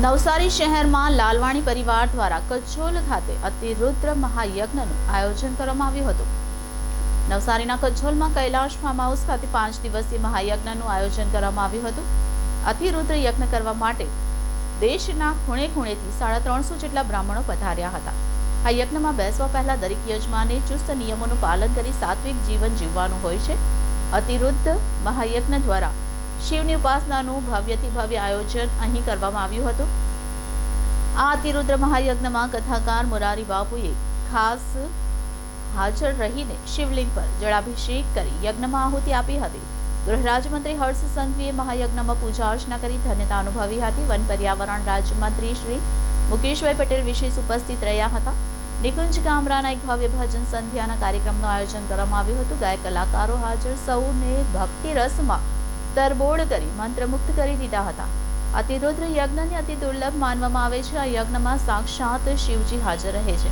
નવસારી શહેરમાં લાલવાણી પરિવાર દ્વારા કચ્છોલ ખાતે અતિરુદ્ર મહાયજ્ઞનું આયોજન કરવામાં આવ્યું હતું. નવસારીના કચ્છોલમાં કૈલાશ ફાર્મ હાઉસ ખાતે પાંચ દિવસીય મહાયજ્ઞનું આયોજન કરવામાં આવ્યું હતું. અતિરુદ્ર યજ્ઞ કરવા માટે દેશના ખૂણે ખૂણેથી સાડા ત્રણસો જેટલા બ્રાહ્મણો પધાર્યા હતા. આ યજ્ઞમાં બેસવા પહેલા દરેક યજમાને ચુસ્ત નિયમોનું પાલન કરી સાત્વિક જીવન જીવવાનું હોય છે. અતિરુદ્ધ મહાયજ્ઞ દ્વારા શિવની ઉપાસનાનું ભવ્યથી ભવ્ય આયોજન અહીં કરવામાં આવ્યું હતું. આ અતિરુદ્ર મહાયજ્ઞમાં કથાકાર મુરારી બાપુએ ખાસ હાજર રહીને શિવલિંગ પર જળાભિષેક કરી યજ્ઞમાં આહુતિ આપી હતી. ગૃહ રાજ્યમંત્રી હર્ષ સંઘવીએ મહાયજ્ઞમાં પૂજા અર્ચના કરી ધન્યતા અનુભવી હતી. વન પર્યાવરણ રાજ્યમંત્રી શ્રી મુકેશભાઈ પટેલ વિશેષ ઉપસ્થિત રહ્યા હતા. નિકુંજ ગામરાના એક ભવ્ય ભજન સંધ્યાના કાર્યક્રમનું આયોજન કરવામાં આવ્યું હતું. ગાયક કલાકારો હાજર. સૌને ભક્તિ રસમાં તરબોળ કરી મંત્રમુક્ત કરી દીધા હતા. અતિરુદ્ર યજ્ઞને અતિ દુર્લભ માનવામાં આવે છે. આ યજ્ઞમાં સાક્ષાત શિવજી હાજર રહે છે.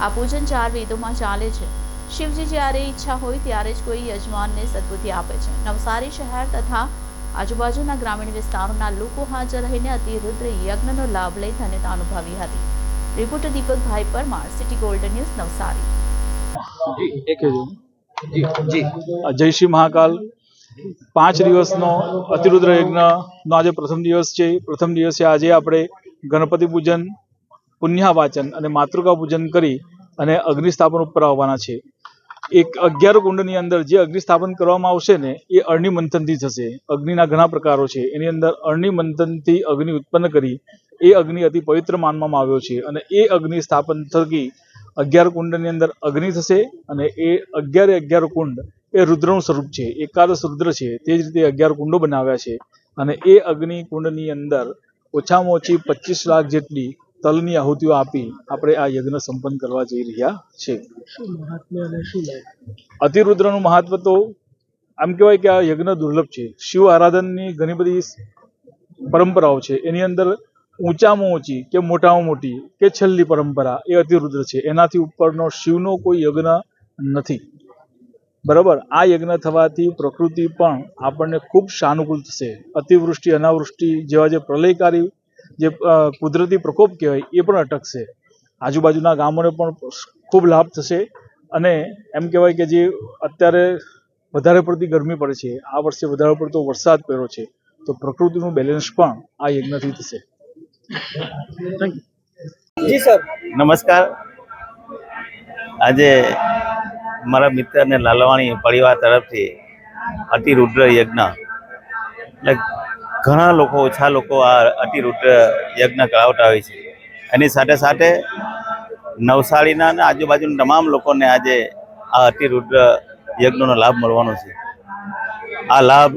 આ પૂજન ચાર વેદોમાં ચાલે છે. શિવજી જ્યારે ઈચ્છા હોય ત્યારે જ કોઈ યજમાનને સદબુદ્ધિ આપે છે. નવસારી શહેર તથા આજુબાજુના ગ્રામીણ વિસ્તારોના લોકો હાજર રહીને અતિરુદ્ર યજ્ઞનો લાભ લઈ ધન્યતા અનુભવી હતી. Reporter Deepakbhai Parmar City Golden News Navsari. જી. જી. જય શ્રી મહાકાલ. પાંચ દિવસનો અતિરુદ્ર યજ્ઞનો આજે પ્રથમ દિવસ છે. પ્રથમ દિવસે આજે આપણે ગણપતિ પૂજન પુણ્યાવાચન અને માતૃકા પૂજન કરી અને અગ્નિ સ્થાપન ઉપર આવવાના છે. એક અગિયાર કુંડની અંદર જે અગ્નિસ્થાપન કરવામાં આવશે ને, એ અરણી મંથનથી થશે. અગ્નિના ઘણા પ્રકારો છે. એની અંદર અરણી મંથનથી અગ્નિ ઉત્પન્ન કરી, એ અગ્નિ અતિ પવિત્ર માનવામાં આવ્યો છે. અને એ અગ્નિ સ્થાપન થકી અગિયાર કુંડની અંદર અગ્નિ થશે અને એ અગિયારે અગિયાર કુંડ એ રુદ્રનું સ્વરૂપ છે એકાદશ રુદ્ર છે તે જ રીતે અગિયાર કુંડો બનાવ્યા છે. અને એ અગ્નિ કુંડની અંદર ઓછામાં ઓછી પચીસ લાખ જેટલી તલની આહુતિઓ આપી આપણે આ યજ્ઞ સંપન્ન કરવા જઈ રહ્યા છે. અતિરુદ્રનું મહાત્વ તો આમ કહેવાય કે આ યજ્ઞ દુર્લભ છે. શિવ આરાધનની ઘણી બધી પરંપરાઓ છે. એની અંદર ઊંચામાં ઊંચી કે મોટામાં મોટી કે છેલ્લી પરંપરા એ અતિરુદ્ર છે. એનાથી ઉપરનો શિવનો કોઈ યજ્ઞ નથી. બરાબર? આ યજ્ઞ થવાથી પ્રકૃતિ પણ આપણને ખૂબ સાનુકૂળ થશે. અતિવૃષ્ટિ અનાવૃષ્ટિ જેવા જે પ્રલયકારી જે કુદરતી પ્રકોપ કહેવાય એ પણ અટકશે. આજુબાજુના ગામોને પણ ખૂબ લાભ થશે અને એમ કહેવાય કે જે અત્યારે વધારે પડતી ગરમી પડે છે આ વર્ષે વધારે પડતો વરસાદ પડ્યો છે તો પ્રકૃતિનું બેલેન્સ પણ આ યજ્ઞથી થશે. જી સર. નમસ્કાર. આજે મારા મિત્ર અને લાલવાણી પરિવાર તરફથી અતિરુદ્ર યજ્ઞ. એટલે ઘણા લોકો, ઓછા લોકો આ અતિરુદ્ર યજ્ઞ કરાવતા હોય છે. એની સાથે સાથે નવસારીના અને આજુબાજુના તમામ લોકોને આજે આ અતિરુદ્ર યજ્ઞનો લાભ મળવાનો છે. આ લાભ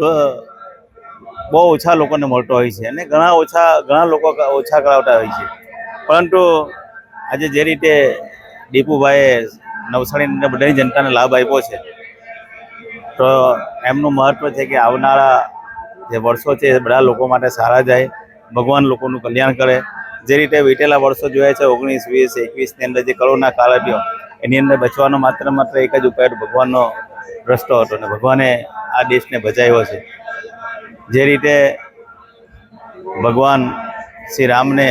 બહુ ઓછા લોકોને મળતો હોય છે અને ઘણા ઓછા, ઘણા લોકો ઓછા કરાવતા હોય છે. પરંતુ આજે જે રીતે દીપુભાઈએ નવસારીની અંદર બધાની જનતાને લાભ આપ્યો છે. તો એમનું મહત્વ છે કે આવનારા જે વર્ષો છે એ બધા લોકો માટે સારા જાય, ભગવાન લોકોનું કલ્યાણ કરે. જે રીતે વીતેલા વર્ષો જોયા છે, ઓગણીસ, વીસ, એકવીસની અંદર જે કરોના કાળ હતો એની અંદર બચવાનો માત્ર માત્ર એક જ ઉપાય ભગવાનનો રસ્તો હતો અને ભગવાને આ દેશને બચાવ્યો છે. જે રીતે ભગવાન શ્રી રામને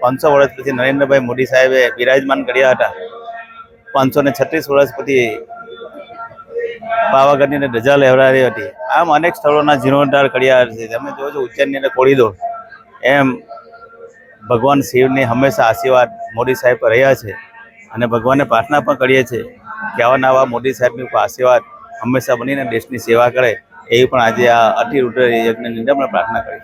પાંચસો વર્ષ પછી નરેન્દ્રભાઈ મોદી સાહેબે બિરાજમાન કર્યા હતા પાંચસો ને છત્રીસ વર્ષ પછી પાવાગઢની ધજા લહેરાવી હતી. આમ અનેક સ્થળોના જીર્ણોદ્ધાર કર્યા છે. તમે જોવો છો ઉચ્ચૈનની અંદર દો એમ ભગવાન શિવની હંમેશા આશીર્વાદ મોદી સાહેબ પર રહ્યા છે અને ભગવાનને પ્રાર્થના પણ કરીએ છીએ કે આવા નવા મોદી સાહેબની આશીર્વાદ હંમેશા બનીને દેશની સેવા કરે એવી પણ આજે આ અતિરુદ્ર યજ્ઞની અંદર પણ પ્રાર્થના કરી